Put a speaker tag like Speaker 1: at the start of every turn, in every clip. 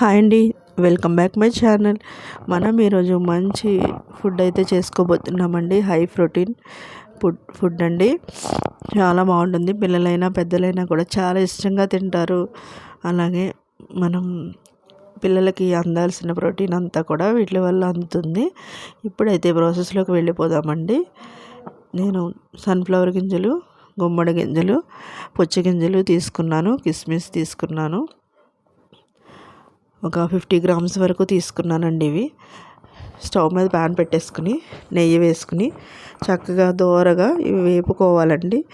Speaker 1: Hi అండి welcome back my channel. మనం ఈరోజు మంచి ఫుడ్ అయితే చేసుకోబోతున్నామండి హై ప్రోటీన్ ఫుడ్ ఫుడ్ అండి. చాలా బాగుంటుంది పిల్లలైనా పెద్దలైనా కూడా చాలా ఇష్టంగా తింటారు. అలాగే మనం పిల్లలకి అందాల్సిన ప్రోటీన్ అంతా కూడా వీటి వల్ల అందుతుంది. ఇప్పుడైతే ప్రాసెస్లోకి వెళ్ళిపోదామండి. నేను సన్ఫ్లవర్ గింజలు గుమ్మడి గింజలు పుచ్చ గింజలు తీసుకున్నాను కిస్మిస్ తీసుకున్నాను. ఒక ఫిఫ్టీ గ్రామ్స్ వరకు తీసుకున్నానండి ఇవి. స్టవ్ మీద ప్యాన్ పెట్టేసుకుని నెయ్యి వేసుకుని చక్కగా దోరగా ఇవి వేపుకోవాలండి.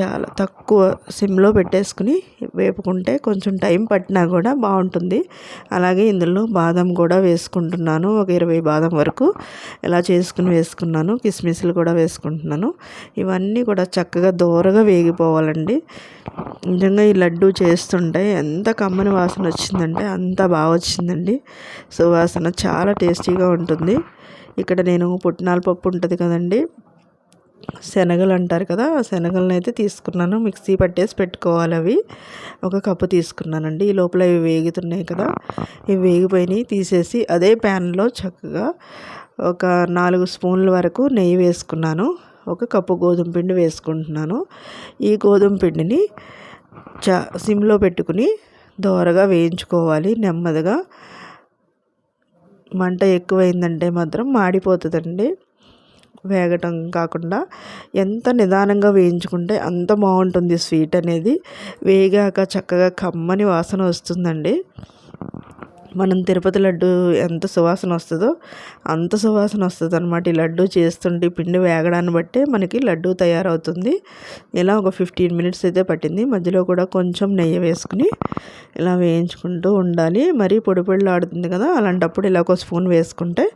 Speaker 1: చాలా తక్కువ సిమ్లో పెట్టేసుకుని వేపుకుంటే కొంచెం టైం పట్టినా కూడా బాగుంటుంది. అలాగే ఇందులో బాదం కూడా వేసుకుంటున్నాను. ఒక ఇరవై బాదం వరకు ఇలా చేసుకుని వేసుకున్నాను. కిస్మిస్లు కూడా వేసుకుంటున్నాను. ఇవన్నీ కూడా చక్కగా దోరగా వేగిపోవాలండి. నిజంగా ఈ లడ్డు చేస్తుంటే ఎంత కమ్మని వాసన వచ్చిందంటే అంత బాగా వచ్చిందండి. సువాసన చాలా టేస్టీగా ఉంటుంది. ఇక్కడ నేను పుట్నాల పప్పు ఉంటుంది కదండి. శనగలు అంటారు కదా ఆ శనగలను అయితే తీసుకున్నాను. మిక్సీ పట్టేసి పెట్టుకోవాలి అవి. ఒక కప్పు తీసుకున్నానండి. ఈ లోపల ఇవి వేగుతున్నాయి కదా ఇవి వేగిపోయినాయి. తీసేసి అదే ప్యాన్లో చక్కగా ఒక నాలుగు స్పూన్ల వరకు నెయ్యి వేసుకున్నాను. ఒక కప్పు గోధుమ పిండి వేసుకుంటున్నాను. ఈ గోధుమ పిండిని చ సిమ్లో పెట్టుకుని దోరగా వేయించుకోవాలి నెమ్మదిగా. మంట ఎక్కువైందంటే మాత్రం మాడిపోతుందండి. వేగటం కాకుండా ఎంత నిదానంగా వేయించుకుంటే అంత బాగుంటుంది స్వీట్ అనేది. వేగాక చక్కగా కమ్మని వాసన వస్తుందండి. మనం తిరుపతి లడ్డు ఎంత సువాసన వస్తుందో అంత సువాసన వస్తుంది అనమాట ఈ లడ్డు చేస్తుంటే పిండి వేగడాన్ని బట్టే మనకి లడ్డు తయారవుతుంది. ఇలా ఒక ఫిఫ్టీన్ మినిట్స్ అయితే పట్టింది. మధ్యలో కూడా కొంచెం నెయ్యి వేసుకుని ఇలా వేయించుకుంటూ ఉండాలి. మరీ పొడి పొడిలు ఆడుతుంది కదా అలాంటప్పుడు ఇలా ఒక స్పూన్ వేసుకుంటే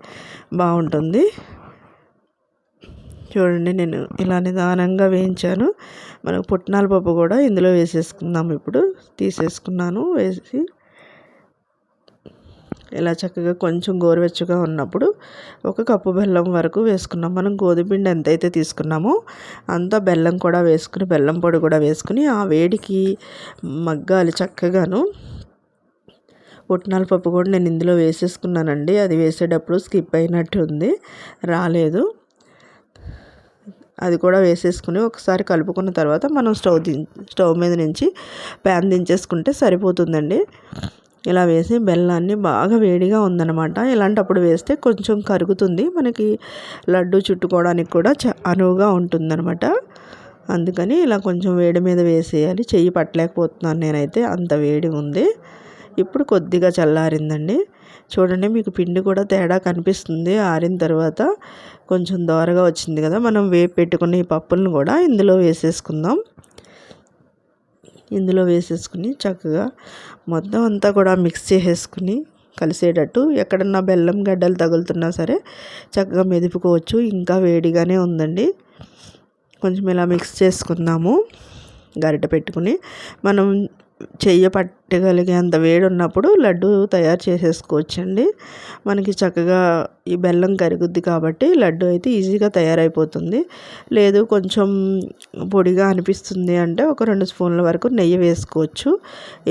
Speaker 1: బాగుంటుంది. చూడండి నేను ఇలా నిదానంగా వేయించాను. మనకు పుట్నాల పప్పు కూడా ఇందులో వేసేసుకుందాం ఇప్పుడు. తీసేసుకున్నాను వేసి ఇలా చక్కగా కొంచెం గోరువెచ్చగా ఉన్నప్పుడు ఒక కప్పు బెల్లం వరకు వేసుకున్నాం. మనం గోధుమపిండి ఎంతైతే తీసుకున్నామో అంత బెల్లం కూడా వేసుకుని బెల్లం పొడి కూడా వేసుకుని ఆ వేడికి మగ్గాలి చక్కగాను. పుట్నాల పప్పు కూడా నేను ఇందులో వేసేసుకున్నానండి. అది వేసేటప్పుడు స్కిప్ అయినట్టు ఉంది. రాలేదు. అది కూడా వేసేసుకుని ఒకసారి కలుపుకున్న తర్వాత మనం స్టవ్ ది స్టవ్ మీద నుంచి ప్యాన్ దించేసుకుంటే సరిపోతుందండి. ఇలా వేసి బెల్లాన్ని బాగా వేడిగా ఉందన్నమాట. ఇలాంటప్పుడు వేస్తే కొంచెం కరుగుతుంది. మనకి లడ్డు చుట్టుకోవడానికి కూడా చ అనువుగా ఉంటుందన్నమాట. అందుకని ఇలా కొంచెం వేడి మీద వేసేయాలి. చెయ్యి పట్టలేకపోతున్నాను నేనైతే. అంత వేడి ఉంది. ఇప్పుడు కొద్దిగా చల్లారిందండి. చూడండి మీకు పిండి కూడా తేడా కనిపిస్తుంది. ఆరిన తర్వాత కొంచెం దోరగా వచ్చింది కదా మనం వేపు పెట్టుకున్న ఈ పప్పులను కూడా ఇందులో వేసేసుకుందాం. ఇందులో వేసేసుకుని చక్కగా మొత్తం అంతా కూడా మిక్స్ చేసేసుకుని కలిసేటట్టు ఎక్కడన్నా బెల్లం గడ్డలు తగులుతున్నా సరే చక్కగా మెదుపుకోవచ్చు. ఇంకా వేడిగానే ఉందండి. కొంచెం ఇలా మిక్స్ చేసుకుందాము. గరిట పెట్టుకుని మనం చెయ్య పట్టగలిగేంత వేడి ఉన్నప్పుడు లడ్డు తయారు చేసేసుకోవచ్చండి. మనకి చక్కగా ఈ బెల్లం కరుగుద్ది కాబట్టి లడ్డు అయితే ఈజీగా తయారైపోతుంది. లేదు కొంచెం పొడిగా అనిపిస్తుంది అంటే ఒక రెండు స్పూన్ల వరకు నెయ్యి వేసుకోవచ్చు.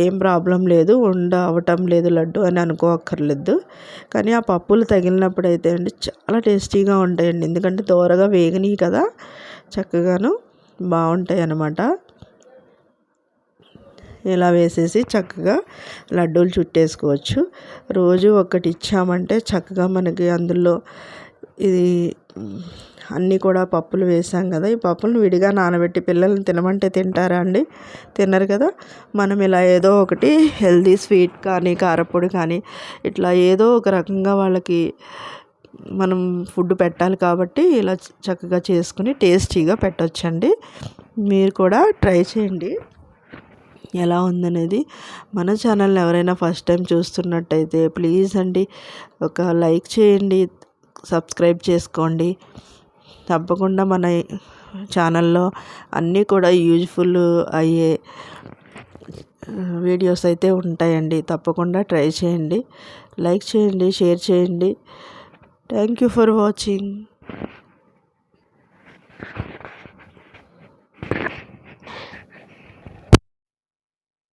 Speaker 1: ఏం ప్రాబ్లం లేదు ఉండ అవటం లేదు లడ్డు అని అనుకోక్కర్లేదు. కానీ ఆ పప్పులు తగిలినప్పుడు అయితే అండి చాలా టేస్టీగా ఉంటాయండి. ఎందుకంటే దోరగా వేగినాయి కదా చక్కగాను బాగుంటాయి అన్నమాట ఇలా వేసేసి చక్కగా లడ్డూలు చుట్టేసుకోవచ్చు. రోజు ఒకటి ఇచ్చామంటే చక్కగా మనకి అందులో ఇది అన్నీ కూడా పప్పులు వేసాం కదా. ఈ పప్పులను విడిగా నానబెట్టి పిల్లల్ని తినమంటే తింటారా అండి? తినరు కదా. మనం ఇలా ఏదో ఒకటి హెల్దీ స్వీట్ కానీ కారపొడి కానీ ఇట్లా ఏదో ఒక రకంగా వాళ్ళకి మనం ఫుడ్ పెట్టాలి కాబట్టి ఇలా చక్కగా చేసుకుని టేస్టీగా పెట్టొచ్చండి. మీరు కూడా ట్రై చేయండి. ఎలా ఉందనేది మన ఛానల్ని ఎవరైనా ఫస్ట్ టైం చూస్తున్నట్టయితే ప్లీజ్ అండి ఒక లైక్ చేయండి సబ్స్క్రైబ్ చేసుకోండి. తప్పకుండా మన ఛానల్లో అన్నీ కూడా యూజ్ఫుల్ అయ్యే వీడియోస్ అయితే ఉంటాయండి. తప్పకుండా ట్రై చేయండి. లైక్ చేయండి షేర్ చేయండి. Thank you for watching.